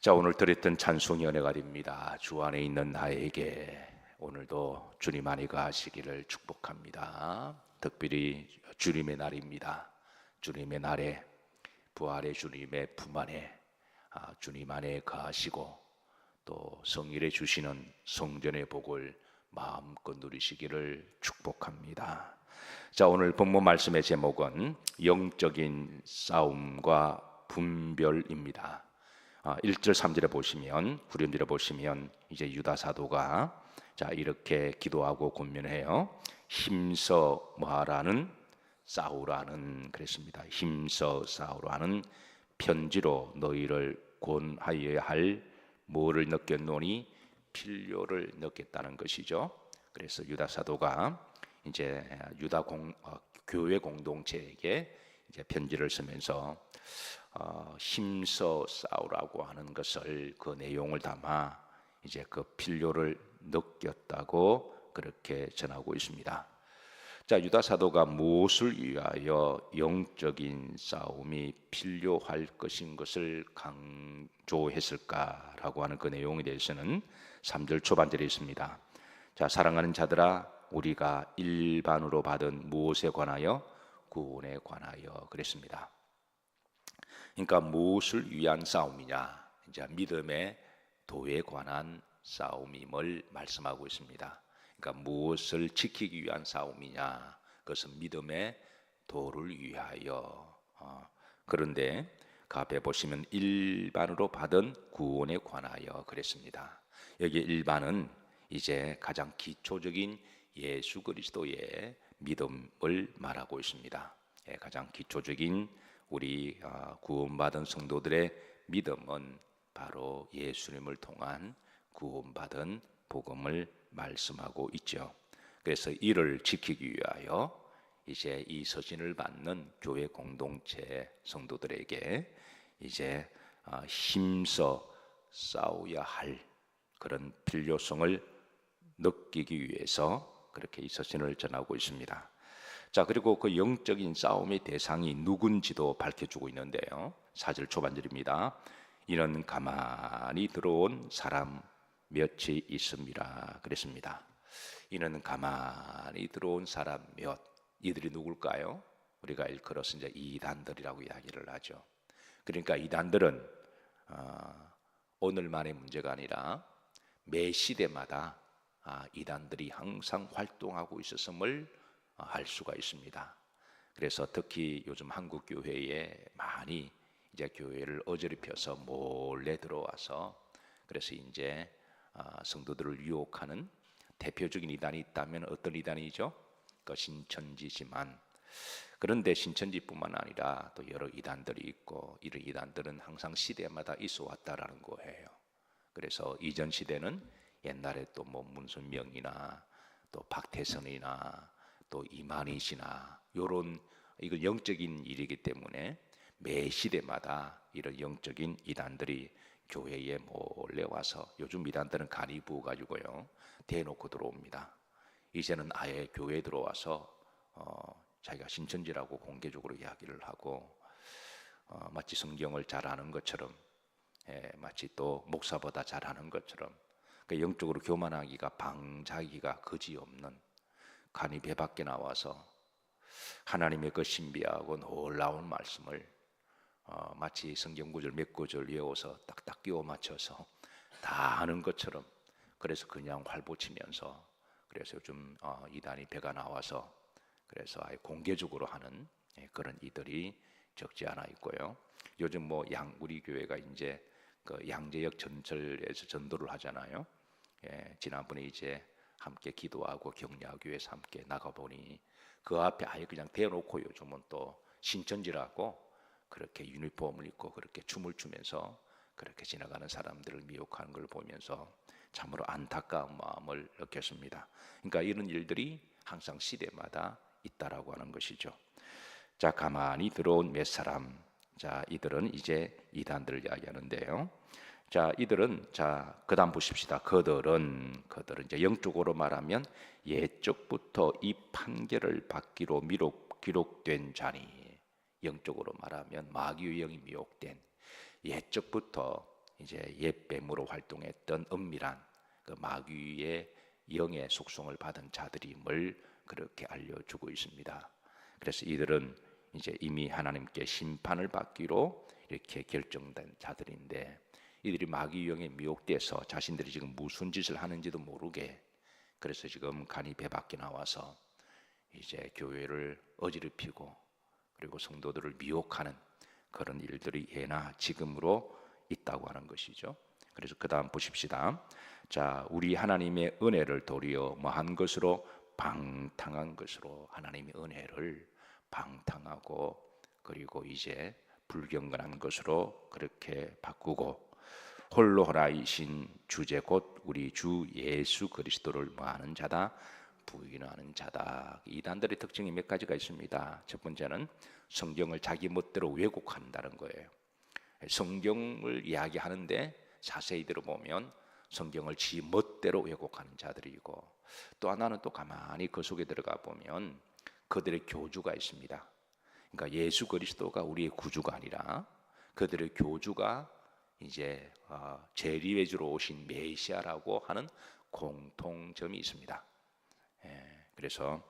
자 오늘 드렸던 찬송이 은혜가 됩니다. 주 안에 있는 나에게 오늘도 주님 안에 가시기를 축복합니다. 특별히 주님의 날입니다. 주님의 날에 부활의 주님의 품 안에 아, 주님 안에 가시고 또 성일에 주시는 성전의 복을 마음껏 누리시기를 축복합니다. 자 오늘 본문 말씀의 제목은 영적인 싸움과 분별입니다. 아, 1절 3절에 보시면 후렴들에 보시면 이제 유다 사도가 자 이렇게 기도하고 권면해요. 힘써 뭐하라는 싸우라는 그랬습니다. 힘써 싸우라는 편지로 너희를 권하여야 할 뭐를 느꼈노니 필요를 느꼈다는 것이죠. 그래서 유다 사도가 이제 유다 공, 어, 교회 공동체에게 이제 편지를 쓰면서 어, 힘써 싸우라고 하는 것을 그 내용을 담아 이제 그 필요를 느꼈다고 그렇게 전하고 있습니다. 자, 유다 사도가 무엇을 위하여 영적인 싸움이 필요할 것인 것을 강조했을까라고 하는 그 내용에 대해서는 3절 초반절에 있습니다. 자, 사랑하는 자들아 우리가 일반으로 받은 무엇에 관하여 구원에 관하여 그랬습니다. 그러니까 무엇을 위한 싸움이냐? 이제 믿음의 도에 관한 싸움임을 말씀하고 있습니다. 그러니까 무엇을 지키기 위한 싸움이냐? 그것은 믿음의 도를 위하여. 어, 그런데 그 앞에 보시면 일반으로 받은 구원에 관하여 그랬습니다. 여기 일반은 이제 가장 기초적인 예수 그리스도의 믿음을 말하고 있습니다. 예, 가장 기초적인 우리 아, 구원받은 성도들의 믿음은 바로 예수님을 통한 구원받은 복음을 말씀하고 있죠. 그래서 이를 지키기 위하여 이제 이 서신을 받는 교회 공동체 성도들에게 이제 아, 힘써 싸워야 할 그런 필요성을 느끼기 위해서 그렇게 이 서신을 전하고 있습니다. 자, 그리고 그 영적인 싸움의 대상이 누군지도 밝혀주고 있는데요. 사절 초반절입니다. 이는 가만히 들어온 사람 몇이 있습니다. 그랬습니다. 이는 가만히 들어온 사람 몇. 이들이 누굴까요? 우리가 일컬어서 이제 이단들이라고 이야기를 하죠. 그러니까 이단들은 어, 오늘만의 문제가 아니라 매 시대마다 아, 이단들이 항상 활동하고 있었음을 할 수가 있습니다. 그래서 특히 요즘 한국 교회에 많이 이제 교회를 어지럽혀서 몰래 들어와서 그래서 이제 아, 성도들을 유혹하는 대표적인 이단이 있다면 어떤 이단이죠? 그 신천지지만 그런데 신천지뿐만 아니라 또 여러 이단들이 있고 이런 이단들은 항상 시대마다 있어 왔다라는 거예요. 그래서 이전 시대는 옛날에 또 뭐 문선명이나 또 박태선이나 또 이만희씨나 요런 이건 영적인 일이기 때문에 매 시대마다 이런 영적인 이단들이 교회에 몰래 와서 요즘 이단들은 간이 부어 가지고요 대놓고 들어옵니다. 이제는 아예 교회에 들어와서 어, 자기가 신천지라고 공개적으로 이야기를 하고 어, 마치 성경을 잘 아는 것처럼 예, 마치 또 목사보다 잘하는 것처럼 그 영적으로 교만하기가 방자기가 거지 없는 간이 배 밖에 나와서 하나님의 그 신비하고 놀라운 말씀을 어, 마치 성경 구절 몇 구절 외워서 딱딱 끼워 맞춰서 다 하는 것처럼 그래서 그냥 활보치면서 그래서 요즘 어, 이단이 배가 나와서 그래서 아예 공개적으로 하는 예, 그런 이들이 적지 않아 있고요. 요즘 뭐 양 우리 교회가 이제 그 양재역 전철에서 전도를 하잖아요. 예, 지난번에 이제 함께 기도하고 격려하기 위해서 함께 나가보니 그 앞에 아예 그냥 대놓고 요즘은 또 신천지라고 그렇게 유니폼을 입고 그렇게 춤을 추면서 그렇게 지나가는 사람들을 미혹하는 걸 보면서 참으로 안타까운 마음을 느꼈습니다. 그러니까 이런 일들이 항상 시대마다 있다라고 하는 것이죠. 자, 가만히 들어온 몇 사람. 자, 이들은 이제 이단들을 이야기하는데요. 자, 이들은 자, 그다음 보십시다. 그들은 그들은 이제 영적으로 말하면 예적부터 이 판결을 받기로 미록 기록된 자니 영적으로 말하면 마귀의 영이 미혹된 예적부터 이제 옛뱀으로 활동했던 은밀한 그 마귀의 영의 속성을 받은 자들임을 그렇게 알려주고 있습니다. 그래서 이들은 이제 이미 하나님께 심판을 받기로 이렇게 결정된 자들인데 이들이 마귀 영에 미혹돼서 자신들이 지금 무슨 짓을 하는지도 모르게 그래서 지금 간이 배 밖에 나와서 이제 교회를 어지럽히고 그리고 성도들을 미혹하는 그런 일들이 예나 지금으로 있다고 하는 것이죠. 그래서 그 다음 보십시다. 자, 우리 하나님의 은혜를 도리어 뭐한 것으로 방탕한 것으로 하나님의 은혜를 방탕하고 그리고 이제 불경건한 것으로 그렇게 바꾸고 홀로 하나이신 주제 곧 우리 주 예수 그리스도를 뭐하는 자다 부인하는 자다. 이 단들의 특징이 몇 가지가 있습니다. 첫 번째는 성경을 자기 멋대로 왜곡한다는 거예요. 성경을 이야기하는데 자세히 들어보면 성경을 지 멋대로 왜곡하는 자들이고 또 하나는 또 가만히 그 속에 들어가 보면 그들의 교주가 있습니다. 그러니까 예수 그리스도가 우리의 구주가 아니라 그들의 교주가 이제 어, 재리회주로 오신 메시아라고 하는 공통점이 있습니다. 예, 그래서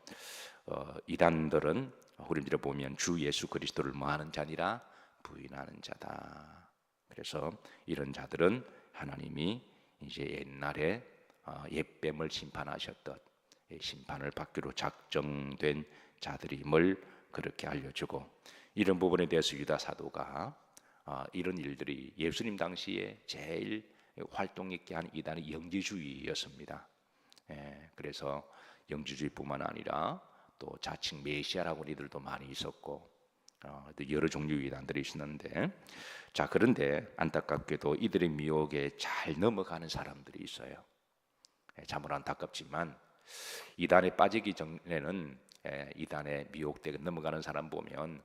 어, 이단들은 우리들을 보면 주 예수 그리스도를 뭐하는 자니라 부인하는 자다. 그래서 이런 자들은 하나님이 이제 옛날에 어, 옛뱀을 심판하셨던 심판을 받기로 작정된 자들임을 그렇게 알려주고 이런 부분에 대해서 유다 사도가 어, 이런 일들이 예수님 당시에 제일 활동 있게 한 이단이 영지주의였습니다. 예, 그래서 영지주의뿐만 아니라 또 자칭 메시아라고 이들도 많이 있었고 어, 또 여러 종류의 이단들이 있었는데 자 그런데 안타깝게도 이들의 미혹에 잘 넘어가는 사람들이 있어요. 예, 참으로 안타깝지만 이단에 빠지기 전에는 예, 이단에 미혹되게 넘어가는 사람 보면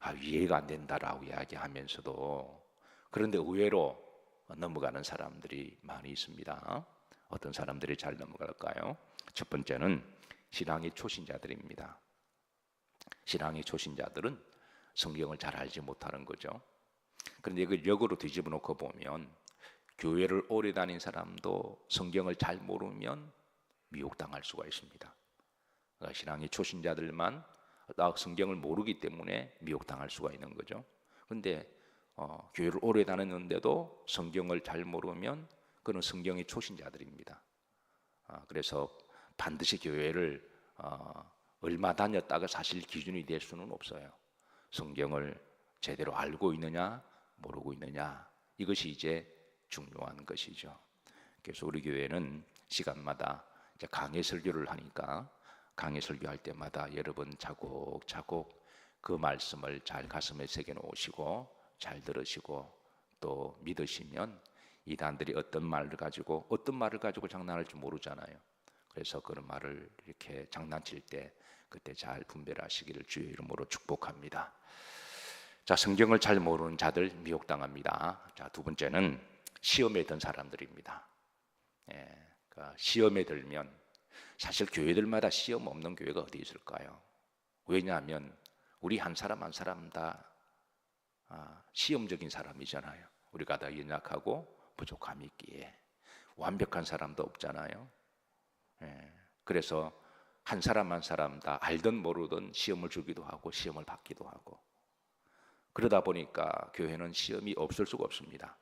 아, 이해가 안 된다라고 이야기하면서도 그런데 의외로 넘어가는 사람들이 많이 있습니다. 어떤 사람들이 잘 넘어갈까요? 첫 번째는 신앙의 초신자들입니다. 신앙의 초신자들은 성경을 잘 알지 못하는 거죠. 그런데 이걸 역으로 뒤집어 놓고 보면 교회를 오래 다닌 사람도 성경을 잘 모르면 미혹당할 수가 있습니다. 그러니까 신앙의 초신자들만 나 성경을 모르기 때문에 미혹당할 수가 있는 거죠. 근데 어, 교회를 오래 다녔는데도 성경을 잘 모르면 그는 성경의 초신자들입니다. 아, 그래서 반드시 교회를 어, 얼마 다녔다가 사실 기준이 될 수는 없어요. 성경을 제대로 알고 있느냐 모르고 있느냐 이것이 이제 중요한 것이죠. 그래서 우리 교회는 시간마다 강의 설교를 하니까 강의 설교할 때마다 여러분 차곡차곡 그 말씀을 잘 가슴에 새겨 놓으시고 잘 들으시고 또 믿으시면 이단들이 어떤 말을 가지고 어떤 말을 가지고 장난할지 모르잖아요. 그래서 그런 말을 이렇게 장난칠 때 그때 잘 분별하시기를 주의 이름으로 축복합니다. 자, 성경을 잘 모르는 자들 미혹당합니다. 자, 두 번째는 시험에 든 사람들입니다. 예, 그러니까 시험에 들면 사실 교회들마다 시험 없는 교회가 어디 있을까요? 왜냐하면 우리 한 사람 한 사람 다 아, 시험적인 사람이잖아요. 우리가 다 연약하고 부족함이 있기에 완벽한 사람도 없잖아요. 예, 그래서 한 사람 한 사람 다 알든 모르든 시험을 주기도 하고 시험을 받기도 하고 그러다 보니까 교회는 시험이 없을 수가 없습니다.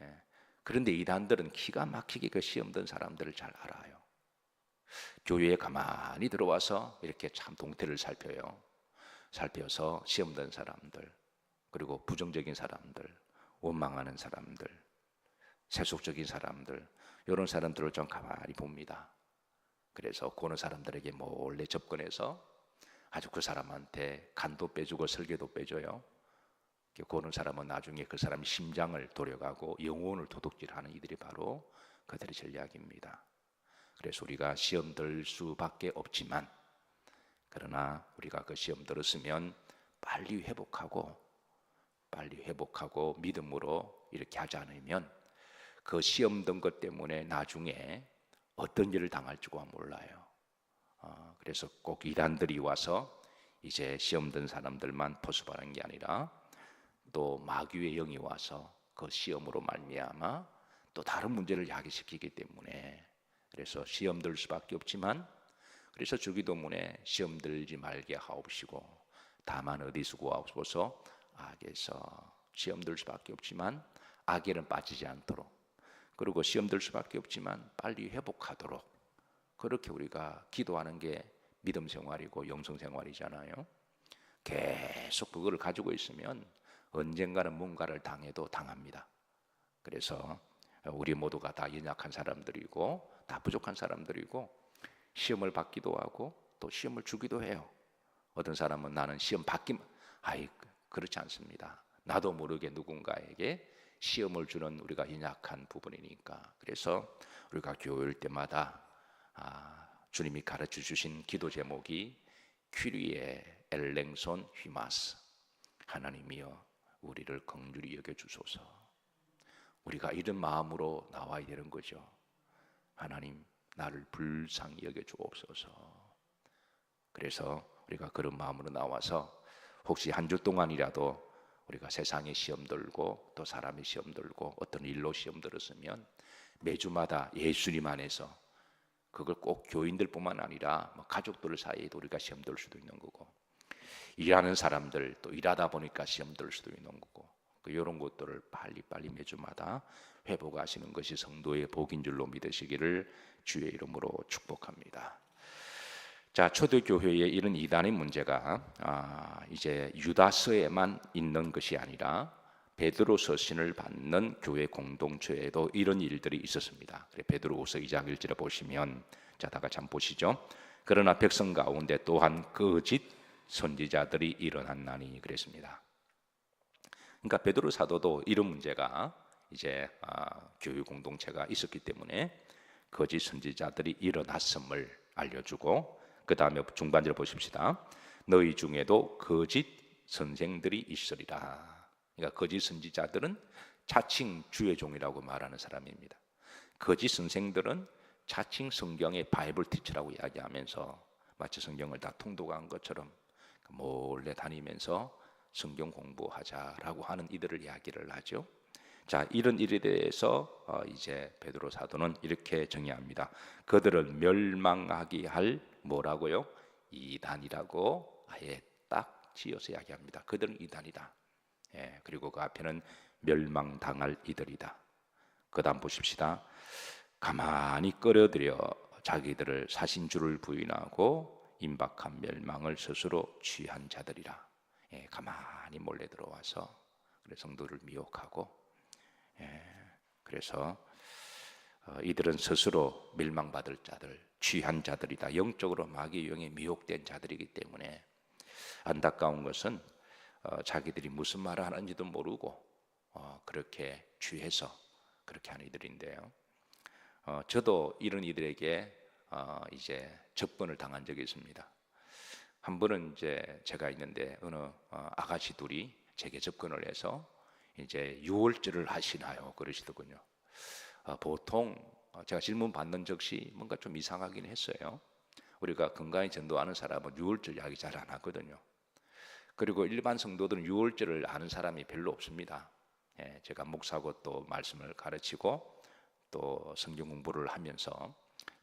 예, 그런데 이단들은 기가 막히게 그 시험 든 사람들을 잘 알아요. 교회에 가만히 들어와서 이렇게 참 동태를 살펴요. 살펴서 시험 든 사람들, 그리고 부정적인 사람들, 원망하는 사람들, 세속적인 사람들, 이런 사람들을 좀 가만히 봅니다. 그래서 그런 사람들에게 몰래 접근해서 아주 그 사람한테 간도 빼주고 설계도 빼줘요. 그런 사람은 나중에 그 사람 심장을 도려가고 영혼을 도둑질하는 이들이 바로 그들의 전략입니다. 그래서 우리가 시험 들 수밖에 없지만 그러나 우리가 그 시험 들었으면 빨리 회복하고 빨리 회복하고 믿음으로 이렇게 하지 않으면 그 시험 든 것 때문에 나중에 어떤 일을 당할지가 몰라요. 어, 그래서 꼭 이단들이 와서 이제 시험 든 사람들만 포섭하는 게 아니라 또 마귀의 영이 와서 그 시험으로 말미암아 또 다른 문제를 야기시키기 때문에 그래서 시험 들 수밖에 없지만 그래서 주기도문에 시험 들지 말게 하옵시고 다만 어디서 구하옵소서 악에서 시험 들 수밖에 없지만 악에는 빠지지 않도록 그리고 시험 들 수밖에 없지만 빨리 회복하도록 그렇게 우리가 기도하는 게 믿음 생활이고 영성 생활이잖아요. 계속 그거를 가지고 있으면 언젠가는 뭔가를 당해도 당합니다. 그래서 우리 모두가 다 연약한 사람들이고 다 부족한 사람들이고 시험을 받기도 하고 또 시험을 주기도 해요. 어떤 사람은 나는 시험 받기 아이 그렇지 않습니다. 나도 모르게 누군가에게 시험을 주는 우리가 연약한 부분이니까 그래서 우리가 교회일 때마다 아, 주님이 가르쳐 주신 기도 제목이 퀴리에 엘랭손 휘마스 하나님이여 우리를 긍휼히 여겨 주소서. 우리가 이런 마음으로 나와야 되는 거죠. 하나님 나를 불쌍히 여겨 주옵소서. 그래서 우리가 그런 마음으로 나와서 혹시 한 주 동안이라도 우리가 세상에 시험 들고 또 사람의 시험 들고 어떤 일로 시험 들었으면 매주마다 예수님 안에서 그걸 꼭 교인들뿐만 아니라 뭐 가족들 사이에도 우리가 시험 들 수도 있는 거고 일하는 사람들 또 일하다 보니까 시험 들 수도 있는 거고 그 이런 것들을 빨리 빨리 매주마다 회복하시는 것이 성도의 복인 줄로 믿으시기를 주의 이름으로 축복합니다. 자 초대교회의 이런 이단의 문제가 아, 이제 유다서에만 있는 것이 아니라 베드로 서 신을 받는 교회 공동체에도 이런 일들이 있었습니다. 그래 베드로후서 2장 1절에 보시면 자다 같이 한번 보시죠. 그러나 백성 가운데 또한 거짓 선지자들이 일어났나니 그랬습니다. 그러니까 베드로 사도도 이런 문제가 이제 아, 교회 공동체가 있었기 때문에 거짓 선지자들이 일어났음을 알려주고 그 다음에 중반절 보십시다. 너희 중에도 거짓 선생들이 있으리라. 그러니까 거짓 선지자들은 자칭 주의 종이라고 말하는 사람입니다. 거짓 선생들은 자칭 성경의 바이블 티처라고 이야기하면서 마치 성경을 다 통독한 것처럼 몰래 다니면서 성경 공부하자라고 하는 이들을 이야기를 하죠. 자, 이런 일에 대해서 어, 이제 베드로 사도는 이렇게 정의합니다. 그들을 멸망하게 할 뭐라고요? 이단이라고 아예 딱 지어서 이야기합니다. 그들은 이단이다. 예, 그리고 그 앞에는 멸망당할 이들이다. 그다음 보십시다. 가만히 끌어들여 자기들을 사신주를 부인하고 임박한 멸망을 스스로 취한 자들이라. 예, 가만히 몰래 들어와서 그래 성도를 미혹하고 예, 그래서 어, 이들은 스스로 멸망받을 자들, 취한 자들이다. 영적으로 마귀 영에 미혹된 자들이기 때문에 안타까운 것은 어, 자기들이 무슨 말을 하는지도 모르고 어, 그렇게 취해서 그렇게 하는 이들인데요. 어, 저도 이런 이들에게 어, 이제 접근을 당한 적이 있습니다. 한 번은 이제 제가 있는데 어느 어, 아가씨 둘이 제게 접근을 해서 이제 유월절을 하시나요? 그러시더군요. 어, 보통 어, 제가 질문 받는 적시 뭔가 좀 이상하긴 했어요. 우리가 건강히 전도하는 사람은 유월절 이야기 잘 안 하거든요. 그리고 일반 성도들은 유월절을 아는 사람이 별로 없습니다. 예, 제가 목사고 또 말씀을 가르치고 또 성경 공부를 하면서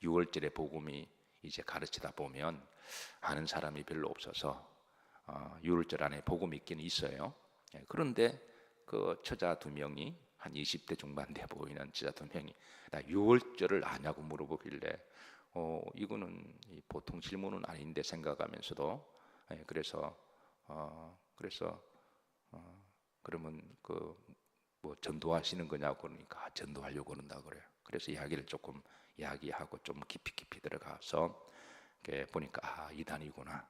유월절의 복음이 이제 가르치다 보면 아는 사람이 별로 없어서 어, 유월절 안에 복음이 있긴 있어요. 예, 그런데 그 처자 두 명이 한 20대 중반 돼 보이는 처자 두 명이 나 유월절을 아냐고 물어보길래 어 이거는 보통 질문은 아닌데 생각하면서도 예, 그래서 어, 그래서 어, 그러면 그 뭐 전도하시는 거냐고 그러니까 아, 전도하려고 그런다 그래요. 그래서 이야기를 조금 이야기하고 좀 깊이 깊이 들어가서 보니까 아 이단이구나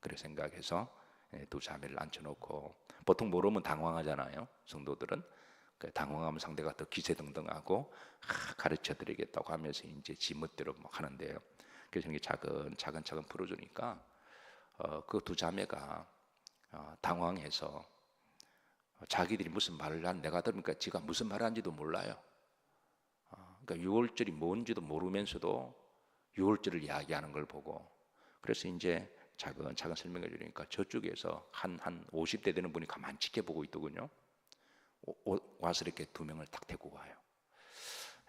그래 생각해서 예, 두 자매를 앉혀놓고 보통 모르면 당황하잖아요. 성도들은 그 당황하면 상대가 더 기세등등하고 아, 가르쳐드리겠다고 하면서 이제 지멋대로 막 하는데요. 그래서 이게 작은 작은 작은 풀어주니까 어, 그 두 자매가 어, 당황해서 자기들이 무슨 말을 한 내가 들으니까 지가 무슨 말을 한지도 몰라요. 어, 그러니까 6월절이 뭔지도 모르면서도 6월절을 이야기하는 걸 보고 그래서 이제 작은 작은 설명해 주니까 저쪽에서 한한 50대 되는 분이 가만 지켜보고 있더군요. 오- 오- 와서 이렇게 두 명을 딱 데리고 가요.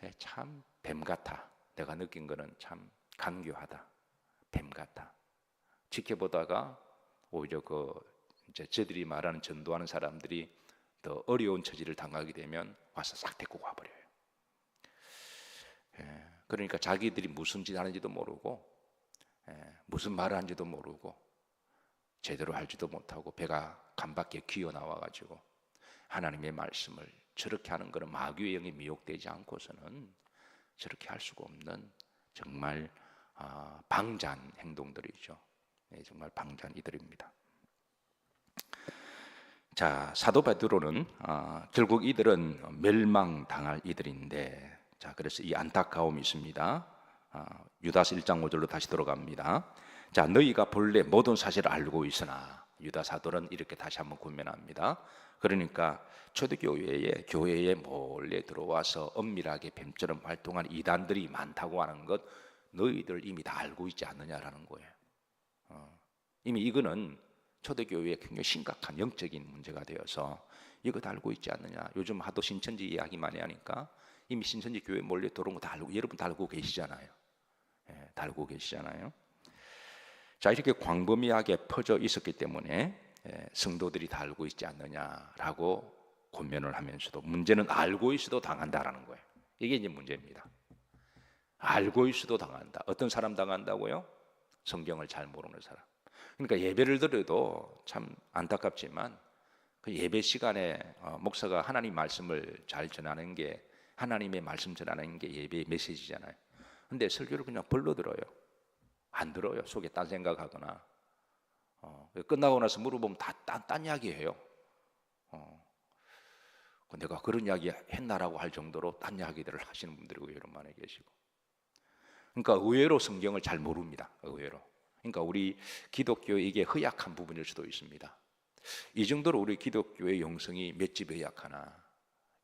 예, 참뱀 같아. 내가 느낀 거는 참 간교하다. 뱀 같아. 지켜보다가 오히려 그 이제 저들이 말하는 전도하는 사람들이 더 어려운 처지를 당하게 되면 와서 싹 데리고 가버려요. 예, 그러니까 자기들이 무슨 짓 하는지도 모르고 예, 무슨 말을 하는지도 모르고 제대로 할지도 못하고 배가 간밖에 기어 나와 가지고 하나님의 말씀을 저렇게 하는 것은 마귀의 영이 미혹되지 않고서는 저렇게 할 수가 없는 정말 아, 방잔 행동들이죠. 예, 정말 방잔 이들입니다. 자 사도 베드로는 아, 결국 이들은 멸망 당할 이들인데 자 그래서 이 안타까움이 있습니다. 아, 유다서 1장 5절로 다시 돌아갑니다. 자 너희가 본래 모든 사실을 알고 있으나 유다 사도는 이렇게 다시 한번 권면합니다. 그러니까 초대교회에 교회에 몰래 들어와서 엄밀하게 뱀처럼 활동한 이단들이 많다고 하는 것 너희들 이미 다 알고 있지 않느냐라는 거예요. 어, 이미 이거는 초대교회에 굉장히 심각한 영적인 문제가 되어서 다 알고 있지 않느냐. 요즘 하도 신천지 이야기 많이 하니까 이미 신천지 교회 몰래 들어온 거 다 알고 여러분 다 알고 계시잖아요. 예, 다 알고 계시잖아요. 자 이렇게 광범위하게 퍼져 있었기 때문에 예, 성도들이 다 알고 있지 않느냐라고 권면을 하면서도 문제는 알고 있어도 당한다라는 거예요. 이게 이제 문제입니다. 알고 있어도 당한다. 어떤 사람 당한다고요? 성경을 잘 모르는 사람. 그러니까 예배를 드려도 참 안타깝지만 그 예배 시간에 어, 목사가 하나님 말씀을 잘 전하는 게 하나님의 말씀 전하는 게 예배의 메시지잖아요. 근데 설교를 그냥 벌러 들어요. 안 들어요. 속에 딴 생각하거나. 어, 끝나고 나서 물어보면 다딴 이야기해요. 어, 그 내가 그런 이야기 했나라고 할 정도로 딴 이야기들을 하시는 분들이 의외로 많이 계시고. 그러니까 의외로 성경을 잘 모릅니다. 의외로. 그러니까 우리 기독교 이게 허약한 부분일 수도 있습니다. 이 정도로 우리 기독교의 영성이 몇 집에 약하나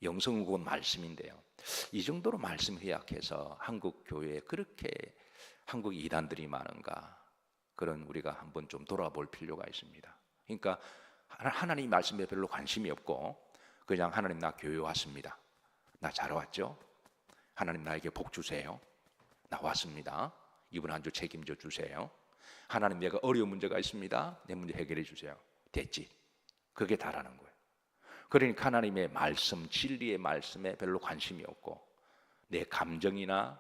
영성은 곧 말씀인데요. 이 정도로 말씀 허약해서 한국 교회에 그렇게 한국 이단들이 많은가 그런 우리가 한번 좀 돌아볼 필요가 있습니다. 그러니까 하나- 하나님 말씀에 별로 관심이 없고 그냥 하나님 나 교회 왔습니다. 나 잘 왔죠? 하나님 나에게 복 주세요. 나 왔습니다. 이번 한 주 책임져 주세요. 하나님 내가 어려운 문제가 있습니다. 내 문제 해결해 주세요. 됐지. 그게 다라는 거예요. 그러니까 하나님의 말씀, 진리의 말씀에 별로 관심이 없고 내 감정이나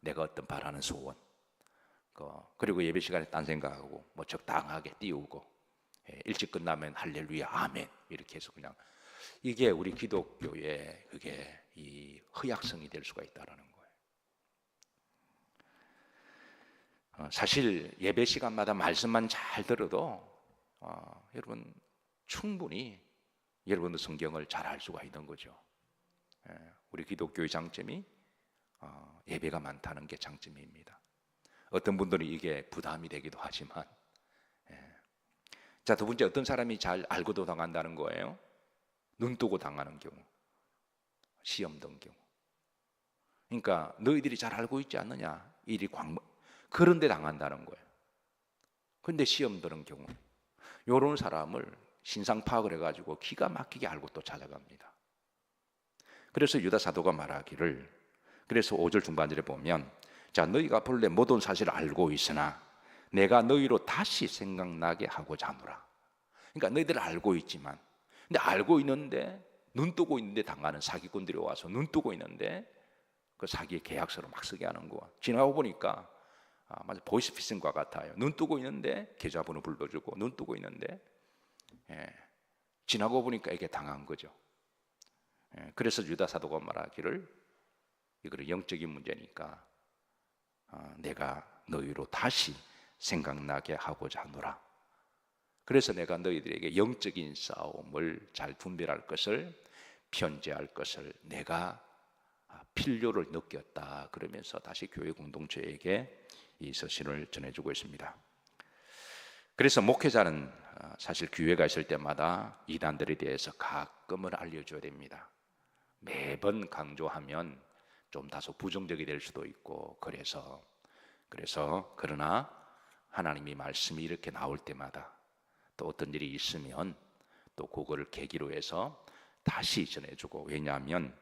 내가 어떤 바라는 소원, 그, 그리고 예배 시간에 딴 생각하고 뭐 적당하게 띄우고 예, 일찍 끝나면 할렐루야 아멘 이렇게 해서 그냥 이게 우리 기독교의 그게 이 허약성이 될 수가 있다라는 거예요. 어, 사실 예배 시간마다 말씀만 잘 들어도 어, 여러분 충분히 여러분도 성경을 잘 알 수가 있는 거죠. 예, 우리 기독교의 장점이 어, 예배가 많다는 게 장점입니다. 어떤 분들은 이게 부담이 되기도 하지만, 예. 자두 번째 어떤 사람이 잘 알고도 당한다는 거예요. 눈 뜨고 당하는 경우, 시험 등 경우. 그러니까 너희들이 잘 알고 있지 않느냐 일이 광 그런데 당한다는 거예요. 근데 시험 드는 경우, 요런 사람을 신상 파악을 해가지고 기가 막히게 알고 또 찾아갑니다. 그래서 유다 사도가 말하기를 그래서 5절 중반절에 보면 자 너희가 본래 모든 사실을 알고 있으나 내가 너희로 다시 생각나게 하고자 하노라. 그러니까 너희들 알고 있지만 근데 알고 있는데 눈 뜨고 있는데 당하는 사기꾼들이 와서 눈 뜨고 있는데 그 사기의 계약서를 막 쓰게 하는 거. 지나고 보니까 아, 맞아 보이스피싱과 같아요. 눈 뜨고 있는데 계좌번호 불러주고 눈 뜨고 있는데 예, 지나고 보니까 이게 당한 거죠. 예, 그래서 유다 사도가 말하기를 이거는 영적인 문제니까 아, 내가 너희로 다시 생각나게 하고자 하노라. 그래서 내가 너희들에게 영적인 싸움을 잘 분별할 것을 편제할 것을 내가 아, 필요를 느꼈다. 그러면서 다시 교회 공동체에게 이 서신을 전해주고 있습니다. 그래서 목회자는 아, 사실 기회가 있을 때마다 이단들에 대해서 가끔은 알려줘야 됩니다. 매번 강조하면 좀 다소 부정적이 될 수도 있고 그래서 그래서 그러나 하나님이 말씀이 이렇게 나올 때마다 또 어떤 일이 있으면 또 그거를 계기로 해서 다시 전해주고 왜냐하면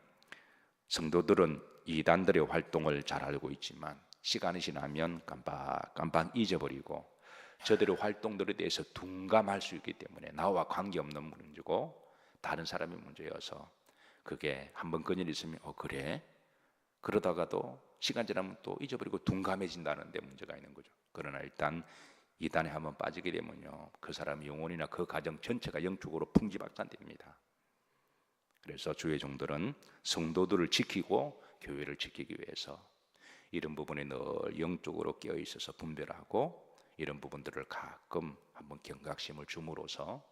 성도들은 이단들의 활동을 잘 알고 있지만 시간이 지나면 깜빡 깜빡 잊어버리고 저들의 활동들에 대해서 둔감할 수 있기 때문에 나와 관계없는 문제고 다른 사람의 문제여서 그게 한번 그일 있으면 어 그래 그러다가도 시간 지나면 또 잊어버리고 둔감해진다는 데 문제가 있는 거죠. 그러나 일단 이단에 한번 빠지게 되면요 그 사람 영혼이나 그 가정 전체가 영적으로 풍지박산됩니다. 그래서 주의 종들은 성도들을 지키고 교회를 지키기 위해서 이런 부분에 늘 영적으로 깨어 있어서 분별하고 이런 부분들을 가끔 한번 경각심을 줌으로써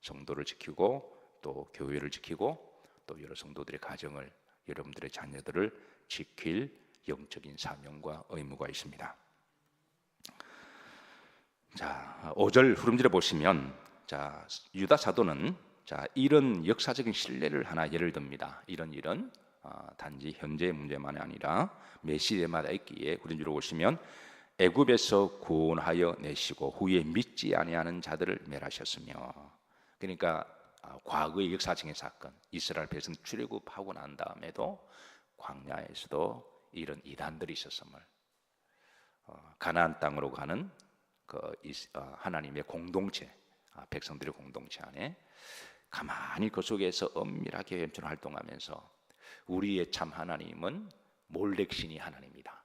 성도를 지키고 또 교회를 지키고 또 여러 성도들의 가정을 여러분들의 자녀들을 지킬 영적인 사명과 의무가 있습니다. 자, 5절 후름질에 보시면 자, 유다 사도는 자, 이런 역사적인 신뢰를 하나 예를 듭니다. 이런 일은 어, 단지 현재의 문제만이 아니라 매 시대마다 있기에 후름질로 보시면 애굽에서 구원하여 내시고 후에 믿지 아니하는 자들을 멸하셨으며 그러니까 아, 과거의 역사적인 사건 이스라엘 백성 출애굽하고 난 다음에도 광야에서도 이런 이단들이 있었음을 어, 가나안 땅으로 가는 그 어, 하나님의 공동체 아, 백성들의 공동체 안에 가만히 그 속에서 엄밀하게 왼쪽 활동하면서 우리의 참 하나님은 몰렉 신이 하나님이다.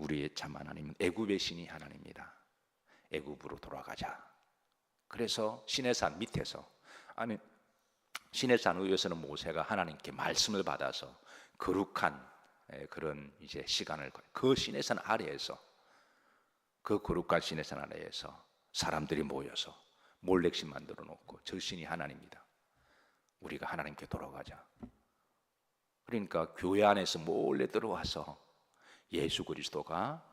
우리의 참 하나님은 애굽의 신이 하나님이다. 애굽으로 돌아가자. 그래서 시내산 밑에서 아니 시내산 위에서는 모세가 하나님께 말씀을 받아서 거룩한 그런 이제 시간을 그 시내산 아래에서 그 거룩한 시내산 아래에서 사람들이 모여서 몰렉신 만들어 놓고 저 신이 하나님이다. 우리가 하나님께 돌아가자. 그러니까 교회 안에서 몰래 들어와서 예수 그리스도가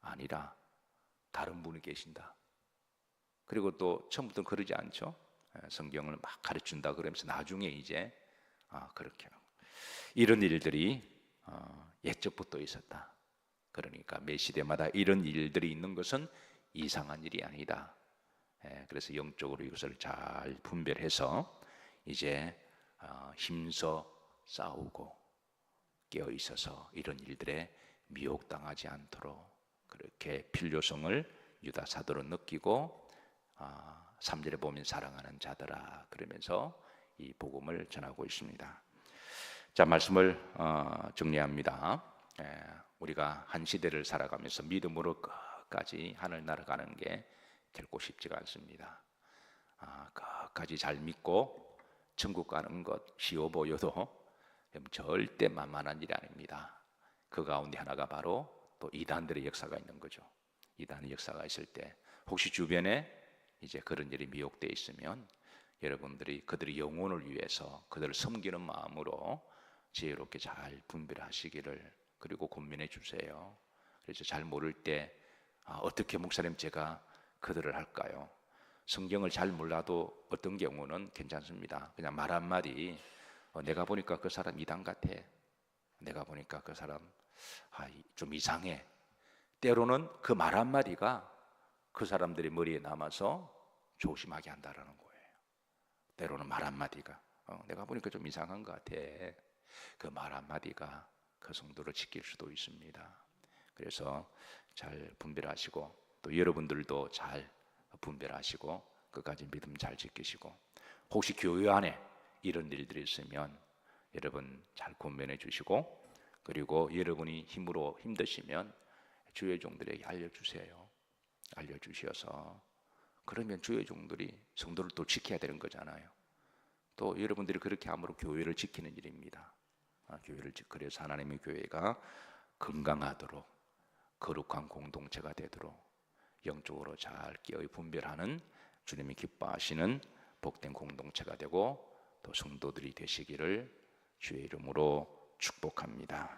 아니라 다른 분이 계신다. 그리고 또 처음부터 그러지 않죠. 예, 성경을 막 가르친다 그러면서 나중에 이제 아 그렇게 이런 일들이 어, 옛적부터 있었다. 그러니까 매 시대마다 이런 일들이 있는 것은 이상한 일이 아니다. 예, 그래서 영적으로 이것을 잘 분별해서 이제 어, 힘써 싸우고 깨어 있어서 이런 일들에 미혹당하지 않도록 그렇게 필요성을 유다 사도는 느끼고 3절에 아, 보면 사랑하는 자들아 그러면서 이 복음을 전하고 있습니다. 자 말씀을 어, 정리합니다. 예, 우리가 한 시대를 살아가면서 믿음으로 끝까지 하늘 날아가는 게 결코 쉽지가 않습니다. 아, 끝까지 잘 믿고 천국 가는 것 쉬워 보여도 절대 만만한 일이 아닙니다. 그 가운데 하나가 바로 또 이단들의 역사가 있는 거죠. 이단의 역사가 있을 때 혹시 주변에 이제 그런 일이 미혹되어 있으면 여러분들이 그들의 영혼을 위해서 그들을 섬기는 마음으로 지혜롭게 잘 분별하시기를 그리고 고민해 주세요. 그래서 잘 모를 때 아, 어떻게 목사님 제가 그들을 할까요? 성경을 잘 몰라도 어떤 경우는 괜찮습니다. 그냥 말 한마디 어, 내가 보니까 그 사람 이단 같아. 내가 보니까 그 사람 아, 좀 이상해. 때로는 그 말 한마디가 그 사람들의 머리에 남아서 조심하게 한다라는 거예요. 때로는 말 한마디가 어, 내가 보니까 좀 이상한 것 같아. 그 말 한마디가 그 성도를 지킬 수도 있습니다. 그래서 잘 분별하시고 또 여러분들도 잘 분별하시고 끝까지 믿음 잘 지키시고 혹시 교회 안에 이런 일들이 있으면 여러분 잘 권면해 주시고 그리고 여러분이 힘으로 힘드시면 주의 종들에게 알려주세요. 알려주셔서 그러면 주의 종들이 성도를 또 지켜야 되는 거잖아요. 또 여러분들이 그렇게 함으로 교회를 지키는 일입니다. 아, 교회를 그래서 하나님의 교회가 건강하도록 거룩한 공동체가 되도록 영적으로 잘 깨어 분별하는 주님이 기뻐하시는 복된 공동체가 되고 또 성도들이 되시기를 주의 이름으로 축복합니다.